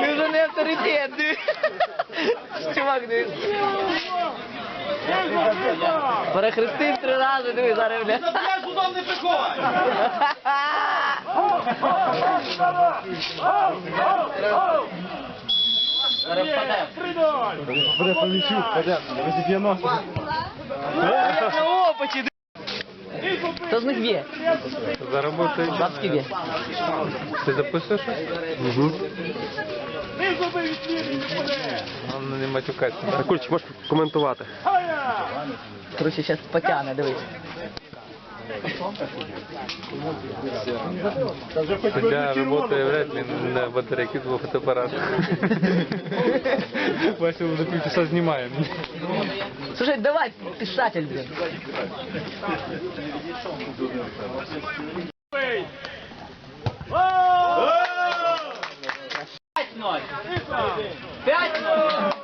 Ти вже не авторитет, диви. Чувак, диви. Перехрестив три рази, диви, зараз, бля. Заб'єш удом не приходь! Зараз впадемо. Буде помічу, паде, розіб'є ноги. должны где? Заработать. Бабки где? Ти записуєш? Угу. Головне не матюкатися. Курчик, можеш коментувати. Короче, сейчас потягне, дивись. Судья работает вряд ли на батарейке двух фотоаппаратов. Вася уже полчаса снимаем. Слушай, давай, писатель, блин. Пять ноль. Пять ноль.